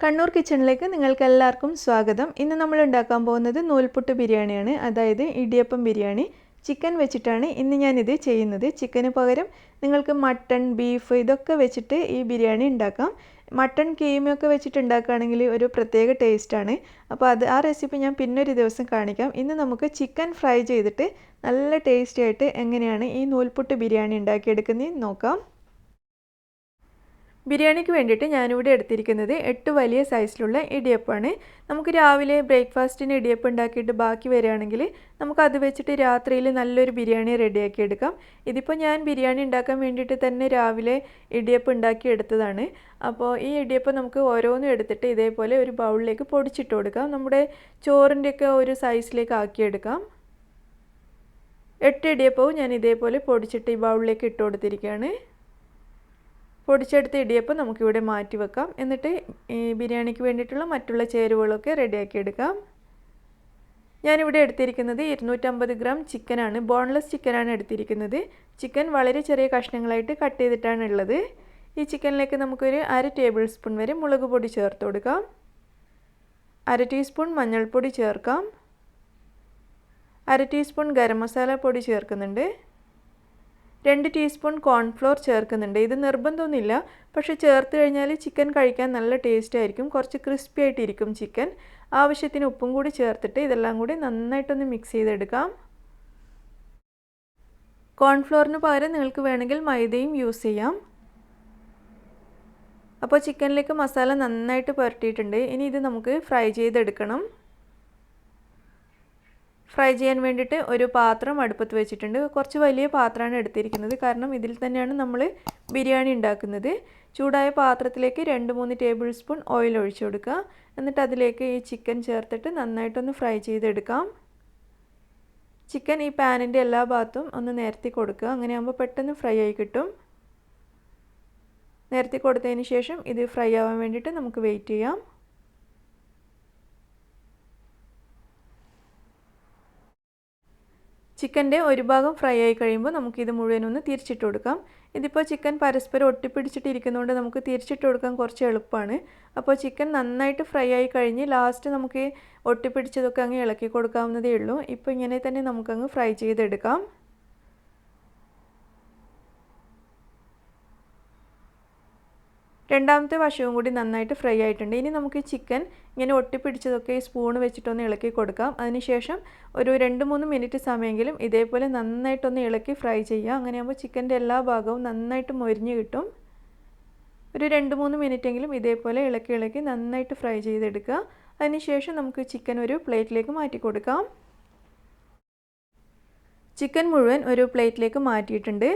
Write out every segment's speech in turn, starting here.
കണ്ണൂർ കിച്ചണിലേക്ക് നിങ്ങൾക്ക് എല്ലാവർക്കും സ്വാഗതം. ഇന്ന് നമ്മൾ ഉണ്ടാക്കാൻ പോകുന്നത് നൂൽപുട്ട് ബിരിയാണിയാണ്. അതായത് ഇടിയപ്പം ബിരിയാണി. ചിക്കൻ വെച്ചിട്ടാണ് ഇന്ന് ഞാനിത് ചെയ്യുന്നത്. ചിക്കന് പകരം നിങ്ങൾക്ക് മട്ടൺ ബീഫ് ഇതൊക്കെ വെച്ചിട്ട് ഈ ബിരിയാണി ഉണ്ടാക്കാം. മട്ടൺ കീമയൊക്കെ വെച്ചിട്ട് ഉണ്ടാക്കുകയാണെങ്കിൽ ഒരു പ്രത്യേക ടേസ്റ്റാണ് അപ്പോൾ അത് ആ റെസിപ്പി ഞാൻ പിന്നൊരു ദിവസം കാണിക്കാം. ഇന്ന് നമുക്ക് ചിക്കൻ ഫ്രൈ ചെയ്തിട്ട് നല്ല ടേസ്റ്റി ആയിട്ട് എങ്ങനെയാണ് ഈ നൂൽപുട്ട് ബിരിയാണി ഉണ്ടാക്കിയെടുക്കുന്നത് നോക്കാം. ബിരിയാണിക്ക് വേണ്ടിയിട്ട് ഞാനിവിടെ എടുത്തിരിക്കുന്നത് എട്ട് വലിയ സൈസിലുള്ള ഇടിയപ്പമാണ്. നമുക്ക് രാവിലെ ബ്രേക്ക്ഫാസ്റ്റിന് ഇടിയപ്പം ഉണ്ടാക്കിയിട്ട് ബാക്കി വരികയാണെങ്കിൽ നമുക്ക് അത് വെച്ചിട്ട് രാത്രിയിൽ നല്ലൊരു ബിരിയാണി റെഡിയാക്കി എടുക്കാം. ഇതിപ്പോൾ ഞാൻ ബിരിയാണി ഉണ്ടാക്കാൻ വേണ്ടിയിട്ട് തന്നെ രാവിലെ ഇടിയപ്പം ഉണ്ടാക്കി എടുത്തതാണ്. അപ്പോൾ ഈ ഇടിയപ്പം നമുക്ക് ഓരോന്നും എടുത്തിട്ട് ഇതേപോലെ ഒരു ബൗളിലേക്ക് പൊടിച്ചിട്ട് കൊടുക്കാം. നമ്മുടെ ചോറിന്റെയൊക്കെ ഒരു സൈസിലേക്ക് ആക്കിയെടുക്കാം എട്ട് ഇടിയപ്പവും ഞാൻ ഇതേപോലെ പൊടിച്ചിട്ട് ഈ ബൗളിലേക്ക് ഇട്ട് കൊടുത്തിരിക്കുകയാണ്. പൊടിച്ചെടുത്ത ഇടിയപ്പം നമുക്കിവിടെ മാറ്റി വെക്കാം. എന്നിട്ട് ഈ ബിരിയാണിക്ക് വേണ്ടിയിട്ടുള്ള മറ്റുള്ള ചേരുവകളൊക്കെ റെഡിയാക്കി എടുക്കാം. ഞാനിവിടെ എടുത്തിരിക്കുന്നത് ഇരുന്നൂറ്റമ്പത് ഗ്രാം ചിക്കനാണ്. ബോൺലെസ് ചിക്കനാണ് എടുത്തിരിക്കുന്നത്. ചിക്കൻ വളരെ ചെറിയ കഷ്ണങ്ങളായിട്ട് കട്ട് ചെയ്തിട്ടാണ് ഉള്ളത്. ഈ ചിക്കനിലേക്ക് നമുക്കൊരു അര ടേബിൾ സ്പൂൺ വരെ മുളക് പൊടി ചേർത്ത് കൊടുക്കാം. അര ടീസ്പൂൺ മഞ്ഞൾപ്പൊടി ചേർക്കാം. അര ടീസ്പൂൺ ഗരം മസാല പൊടി ചേർക്കുന്നുണ്ട്. രണ്ട് ടീസ്പൂൺ കോൺഫ്ലോർ ചേർക്കുന്നുണ്ട്. ഇത് നിർബന്ധമൊന്നുമില്ല. പക്ഷേ ചേർത്ത് കഴിഞ്ഞാൽ ചിക്കൻ കഴിക്കാൻ നല്ല ടേസ്റ്റ് ആയിരിക്കും. കുറച്ച് ക്രിസ്പി ആയിട്ടിരിക്കും ചിക്കൻ ആവശ്യത്തിന് ഉപ്പും കൂടി ചേർത്തിട്ട് ഇതെല്ലാം കൂടി നന്നായിട്ടൊന്ന് മിക്സ് ചെയ്തെടുക്കാം. കോൺഫ്ലോറിന് പകരം നിങ്ങൾക്ക് വേണമെങ്കിൽ മൈദയും യൂസ് ചെയ്യാം. അപ്പോൾ ചിക്കനിലേക്ക് മസാല നന്നായിട്ട് പുരട്ടിയിട്ടുണ്ട്. ഇനി ഇത് നമുക്ക് ഫ്രൈ ചെയ്തെടുക്കണം. ഫ്രൈ ചെയ്യാൻ വേണ്ടിയിട്ട് ഒരു പാത്രം അടുപ്പത്ത് വെച്ചിട്ടുണ്ട്. കുറച്ച് വലിയ പാത്രമാണ് എടുത്തിരിക്കുന്നത്. കാരണം ഇതിൽ തന്നെയാണ് നമ്മൾ ബിരിയാണി ഉണ്ടാക്കുന്നത്. ചൂടായ പാത്രത്തിലേക്ക് രണ്ട് മൂന്ന് ടേബിൾ സ്പൂൺ ഓയിൽ ഒഴിച്ചു കൊടുക്കുക. എന്നിട്ട് അതിലേക്ക് ഈ ചിക്കൻ ചേർത്തിട്ട് നന്നായിട്ടൊന്ന് ഫ്രൈ ചെയ്തെടുക്കാം. ചിക്കൻ ഈ പാനിന്റെ എല്ലാ ഭാഗത്തും ഒന്ന് നേരത്തി കൊടുക്കുക. അങ്ങനെ ആകുമ്പോൾ പെട്ടെന്ന് ഫ്രൈ ആയി കിട്ടും. നേരത്തി കൊടുത്തതിന് ശേഷം ഇത് ഫ്രൈ ആവാൻ വേണ്ടിയിട്ട് നമുക്ക് വെയിറ്റ് ചെയ്യാം. ചിക്കന്റെ ഒരു ഭാഗം ഫ്രൈ ആയി കഴിയുമ്പോൾ നമുക്കിത് മുഴുവനൊന്ന് തിരിച്ചിട്ട് കൊടുക്കാം. ഇതിപ്പോൾ ചിക്കൻ പരസ്പരം ഒട്ടിപ്പിടിച്ചിട്ടിരിക്കുന്നതുകൊണ്ട് നമുക്ക് തിരിച്ചിട്ട് കൊടുക്കാൻ കുറച്ച് എളുപ്പമാണ്. അപ്പോൾ ചിക്കൻ നന്നായിട്ട് ഫ്രൈ ആയി കഴിഞ്ഞ് ലാസ്റ്റ് നമുക്ക് ഒട്ടിപ്പിടിച്ചതൊക്കെ അങ്ങ് ഇളക്കി കൊടുക്കാവുന്നതേ ഉള്ളൂ. ഇപ്പോൾ ഇങ്ങനെ തന്നെ നമുക്കങ്ങ് ഫ്രൈ ചെയ്തെടുക്കാം. രണ്ടാമത്തെ വശവും കൂടി നന്നായിട്ട് ഫ്രൈ ആയിട്ടുണ്ട്. ഇനി നമുക്ക് ചിക്കൻ ഇങ്ങനെ ഒട്ടിപ്പിടിച്ചതൊക്കെ ഈ സ്പൂൺ വെച്ചിട്ടൊന്ന് ഇളക്കി കൊടുക്കാം. അതിനുശേഷം ഒരു രണ്ട് മൂന്ന് മിനിറ്റ് സമയമെങ്കിലും ഇതേപോലെ നന്നായിട്ടൊന്ന് ഇളക്കി ഫ്രൈ ചെയ്യുക. അങ്ങനെയാകുമ്പോൾ ചിക്കന്റെ എല്ലാ ഭാഗവും നന്നായിട്ട് മൊരിഞ്ഞ് കിട്ടും. ഒരു രണ്ട് മൂന്ന് മിനിറ്റെങ്കിലും ഇതേപോലെ ഇളക്കി ഇളക്കി നന്നായിട്ട് ഫ്രൈ ചെയ്തെടുക്കുക. അതിനുശേഷം നമുക്ക് ചിക്കൻ ഒരു പ്ലേറ്റിലേക്ക് മാറ്റി കൊടുക്കാം. ചിക്കൻ മുഴുവൻ ഒരു പ്ലേറ്റിലേക്ക് മാറ്റിയിട്ടുണ്ട്.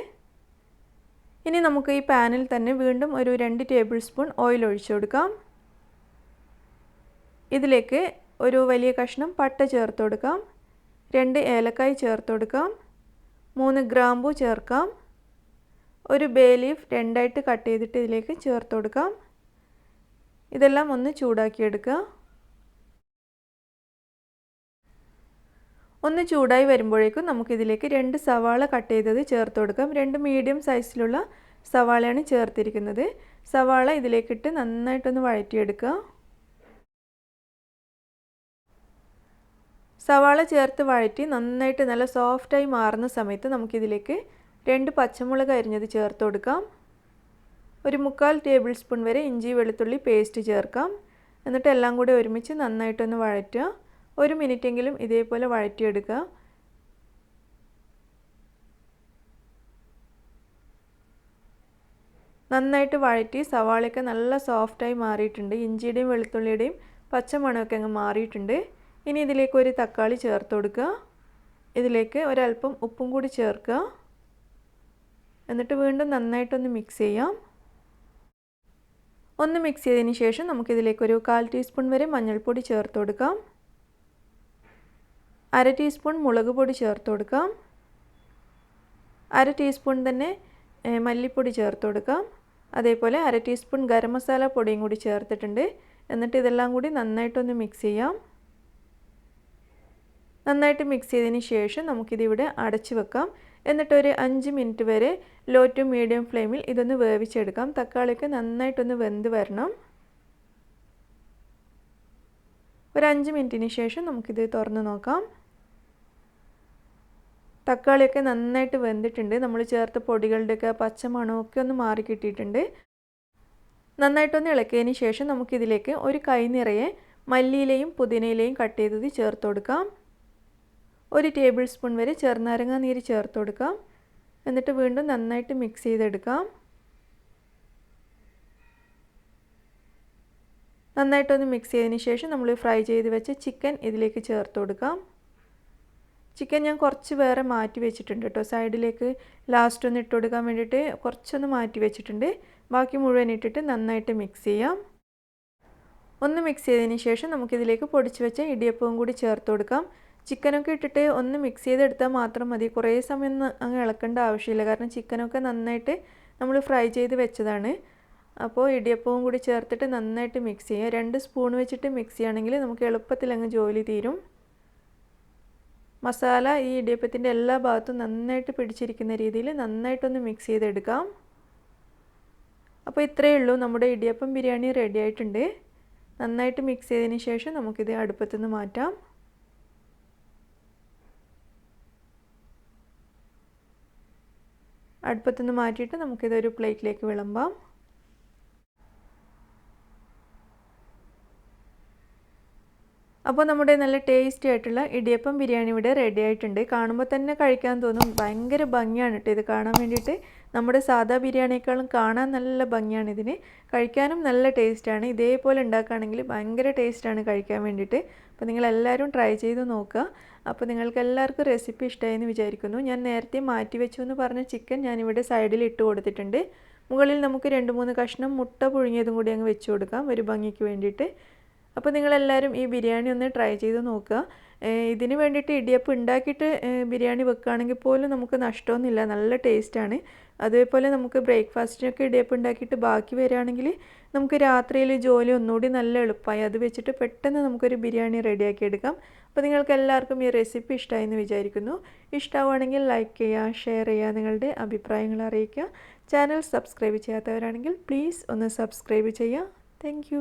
ഇനി നമുക്ക് ഈ പാനിൽ തന്നെ വീണ്ടും ഒരു രണ്ട് ടേബിൾ സ്പൂൺ ഓയിൽ ഒഴിച്ചു കൊടുക്കാം. ഇതിലേക്ക് ഒരു വലിയ കഷ്ണം പട്ട ചേർത്ത് കൊടുക്കാം. രണ്ട് ഏലക്കായ് ചേർത്ത് കൊടുക്കാം. മൂന്ന് ഗ്രാമ്പു ചേർക്കാം. ഒരു ബേ ലീഫ് രണ്ടായിട്ട് കട്ട് ചെയ്തിട്ട് ഇതിലേക്ക് ചേർത്ത് കൊടുക്കാം. ഇതെല്ലാം ഒന്ന് ചൂടാക്കിയെടുക്കുക. ഒന്ന് ചൂടായി വരുമ്പോഴേക്കും നമുക്കിതിലേക്ക് രണ്ട് സവാള കട്ട് ചെയ്തത് ചേർത്ത് കൊടുക്കാം. രണ്ട് മീഡിയം സൈസിലുള്ള സവാളയാണ് ചേർത്തിരിക്കുന്നത്. സവാള ഇതിലേക്കിട്ട് നന്നായിട്ടൊന്ന് വഴറ്റിയെടുക്കുക. സവാള ചേർത്ത് വഴറ്റി നന്നായിട്ട് നല്ല സോഫ്റ്റായി മാറുന്ന സമയത്ത് നമുക്കിതിലേക്ക് രണ്ട് പച്ചമുളക് അരിഞ്ഞത് ചേർത്ത് കൊടുക്കാം. ഒരു മുക്കാൽ ടേബിൾ സ്പൂൺ വരെ ഇഞ്ചി വെളുത്തുള്ളി പേസ്റ്റ് ചേർക്കാം. എന്നിട്ട് എല്ലാം കൂടി ഒരുമിച്ച് നന്നായിട്ടൊന്ന് വഴറ്റുക. ഒരു മിനിറ്റെങ്കിലും ഇതേപോലെ വഴറ്റിയെടുക്കുക. നന്നായിട്ട് വഴറ്റി സവാളയൊക്കെ നല്ല സോഫ്റ്റായി മാറിയിട്ടുണ്ട്. ഇഞ്ചിയുടെയും വെളുത്തുള്ളിയുടെയും പച്ചമണമൊക്കെ അങ്ങ് മാറിയിട്ടുണ്ട്. ഇനി ഇതിലേക്ക് ഒരു തക്കാളി ചേർത്ത് കൊടുക്കുക. ഇതിലേക്ക് ഒരല്പം ഉപ്പും കൂടി ചേർക്കുക. എന്നിട്ട് വീണ്ടും നന്നായിട്ടൊന്ന് മിക്സ് ചെയ്യാം. ഒന്ന് മിക്സ് ചെയ്തതിന് ശേഷം നമുക്കിതിലേക്ക് ഒരു കാൽ ടീസ്പൂൺ വരെ മഞ്ഞൾപ്പൊടി ചേർത്ത് കൊടുക്കാം. അര ടീസ്പൂൺ മുളക് പൊടി ചേർത്ത് കൊടുക്കാം. അര ടീസ്പൂൺ തന്നെ മല്ലിപ്പൊടി ചേർത്ത് കൊടുക്കാം. അതേപോലെ അര ടീസ്പൂൺ ഗരം മസാല പൊടിയും കൂടി ചേർത്തിട്ടുണ്ട്. എന്നിട്ട് ഇതെല്ലാം കൂടി നന്നായിട്ടൊന്ന് മിക്സ് ചെയ്യാം. നന്നായിട്ട് മിക്സ് ചെയ്തതിന് ശേഷം നമുക്കിതിവിടെ അടച്ചു വെക്കാം. എന്നിട്ട് ഒരു അഞ്ച് മിനിറ്റ് വരെ ലോ ടു മീഡിയം ഫ്ലെയിമിൽ ഇതൊന്ന് വേവിച്ചെടുക്കാം. തക്കാളിയൊക്കെ നന്നായിട്ടൊന്ന് വെന്ത് വരണം. ഒരു അഞ്ച് മിനിറ്റിന് ശേഷം നമുക്കിത് തുറന്ന് നോക്കാം. തക്കാളിയൊക്കെ നന്നായിട്ട് വെന്തിട്ടുണ്ട്. നമ്മൾ ചേർത്ത പൊടികളുടെയൊക്കെ പച്ചമണമൊക്കെ ഒന്ന് മാറി കിട്ടിയിട്ടുണ്ട്. നന്നായിട്ടൊന്ന് ഇളക്കിയതിന് ശേഷം നമുക്കിതിലേക്ക് ഒരു കൈ നിറയെ മല്ലിയിലയും പുതിനയിലയും കട്ട് ചെയ്തത് ചേർത്ത് കൊടുക്കാം. ഒരു ടേബിൾ സ്പൂൺ വരെ ചെറുനാരങ്ങ നീര് ചേർത്ത് കൊടുക്കാം. എന്നിട്ട് വീണ്ടും നന്നായിട്ട് മിക്സ് ചെയ്തെടുക്കാം. നന്നായിട്ടൊന്ന് മിക്സ് ചെയ്തതിന് ശേഷം നമ്മൾ ഫ്രൈ ചെയ്ത് വെച്ച ചിക്കൻ ഇതിലേക്ക് ചേർത്ത് കൊടുക്കാം. ചിക്കൻ ഞാൻ കുറച്ച് വേറെ മാറ്റി വെച്ചിട്ടുണ്ട് കേട്ടോ. സൈഡിലേക്ക് ലാസ്റ്റ് ഒന്ന് ഇട്ട് കൊടുക്കാൻ വേണ്ടിയിട്ട് കുറച്ചൊന്ന് മാറ്റി വെച്ചിട്ടുണ്ട്. ബാക്കി മുഴുവൻ ഇട്ടിട്ട് നന്നായിട്ട് മിക്സ് ചെയ്യാം. ഒന്ന് മിക്സ് ചെയ്തതിന് ശേഷം നമുക്കിതിലേക്ക് പൊടിച്ച് വെച്ച ഇടിയപ്പവും കൂടി ചേർത്ത് കൊടുക്കാം. ചിക്കനൊക്കെ ഇട്ടിട്ട് ഒന്ന് മിക്സ് ചെയ്തെടുത്താൽ മാത്രം മതി. കുറേ സമയം അങ്ങ് ഇളക്കേണ്ട ആവശ്യമില്ല. കാരണം ചിക്കനൊക്കെ നന്നായിട്ട് നമ്മൾ ഫ്രൈ ചെയ്ത് വെച്ചതാണ്. അപ്പോൾ ഇടിയപ്പവും കൂടി ചേർത്തിട്ട് നന്നായിട്ട് മിക്സ് ചെയ്യാം. രണ്ട് സ്പൂൺ വെച്ചിട്ട് മിക്സ് ചെയ്യുകയാണെങ്കിൽ നമുക്ക് എളുപ്പത്തിൽ അങ്ങ് ജോലി തീരും. മസാല ഈ ഇടിയപ്പത്തിന്റെ എല്ലാ ഭാഗത്തും നന്നായിട്ട് പിടിച്ചിരിക്കുന്ന രീതിയിൽ നന്നായിട്ടൊന്ന് മിക്സ് ചെയ്തെടുക്കാം. അപ്പോൾ ഇത്രയേ ഉള്ളൂ. നമ്മുടെ ഇടിയപ്പം ബിരിയാണി റെഡി ആയിട്ടുണ്ട്. നന്നായിട്ട് മിക്സ് ചെയ്തതിന് ശേഷം നമുക്കിത് അടുപ്പത്തുനിന്ന് മാറ്റാം. അടുപ്പത്തുനിന്ന് മാറ്റിയിട്ട് നമുക്കിതൊരു പ്ലേറ്റിലേക്ക് വിളമ്പാം. അപ്പോൾ നമ്മുടെ നല്ല ടേസ്റ്റി ആയിട്ടുള്ള ഇടിയപ്പം ബിരിയാണി ഇവിടെ റെഡി ആയിട്ടുണ്ട്. കാണുമ്പോൾ തന്നെ കഴിക്കാൻ തോന്നും. ഭയങ്കര ഭംഗിയാണ് കേട്ടോ ഇത് കാണാൻ വേണ്ടിയിട്ട്. നമ്മുടെ സാധാ ബിരിയാണിയേക്കാളും കാണാൻ നല്ല ഭംഗിയാണ് ഇതിന്. കഴിക്കാനും നല്ല ടേസ്റ്റാണ് ഇതേപോലെ ഉണ്ടാക്കുകയാണെങ്കിൽ ഭയങ്കര ടേസ്റ്റാണ് കഴിക്കാൻ വേണ്ടിയിട്ട്. അപ്പോൾ നിങ്ങളെല്ലാവരും ട്രൈ ചെയ്ത് നോക്കുക. അപ്പോൾ നിങ്ങൾക്ക് എല്ലാവർക്കും റെസിപ്പി ഇഷ്ടമായെന്ന് വിചാരിക്കുന്നു. ഞാൻ നേരത്തെ മാറ്റി വെച്ചു എന്ന് പറഞ്ഞ ചിക്കൻ ഞാനിവിടെ സൈഡിൽ ഇട്ട് കൊടുത്തിട്ടുണ്ട്. മുകളിൽ നമുക്ക് രണ്ട് മൂന്ന് കഷ്ണം മുട്ട പുഴുങ്ങിയതും കൂടി അങ്ങ് വെച്ച് കൊടുക്കാം. ഒരു ഭംഗിക്ക് വേണ്ടിയിട്ട്. അപ്പോൾ നിങ്ങളെല്ലാവരും ഈ ബിരിയാണി ഒന്ന് ട്രൈ ചെയ്ത് നോക്കുക. ഇതിന് വേണ്ടിയിട്ട് ഇടിയപ്പം ഉണ്ടാക്കിയിട്ട് ബിരിയാണി വെക്കുകയാണെങ്കിൽ പോലും നമുക്ക് നഷ്ടമൊന്നുമില്ല. നല്ല ടേസ്റ്റാണ്. അതേപോലെ നമുക്ക് ബ്രേക്ക്ഫാസ്റ്റിനൊക്കെ ഇടിയപ്പം ഉണ്ടാക്കിയിട്ട് ബാക്കി വരികയാണെങ്കിൽ നമുക്ക് രാത്രിയിൽ ജോലി ഒന്നുകൂടി നല്ല എളുപ്പമായി. അത് വെച്ചിട്ട് പെട്ടെന്ന് നമുക്കൊരു ബിരിയാണി റെഡിയാക്കി എടുക്കാം. അപ്പോൾ നിങ്ങൾക്ക് എല്ലാവർക്കും ഈ റെസിപ്പി ഇഷ്ടമായി എന്ന് വിചാരിക്കുന്നു. ഇഷ്ടമാവുകയാണെങ്കിൽ ലൈക്ക് ചെയ്യുക ഷെയർ ചെയ്യുക നിങ്ങളുടെ അഭിപ്രായങ്ങൾ അറിയിക്കുക. ചാനൽ സബ്സ്ക്രൈബ് ചെയ്യാത്തവരാണെങ്കിൽ പ്ലീസ് ഒന്ന് സബ്സ്ക്രൈബ് ചെയ്യുക. താങ്ക്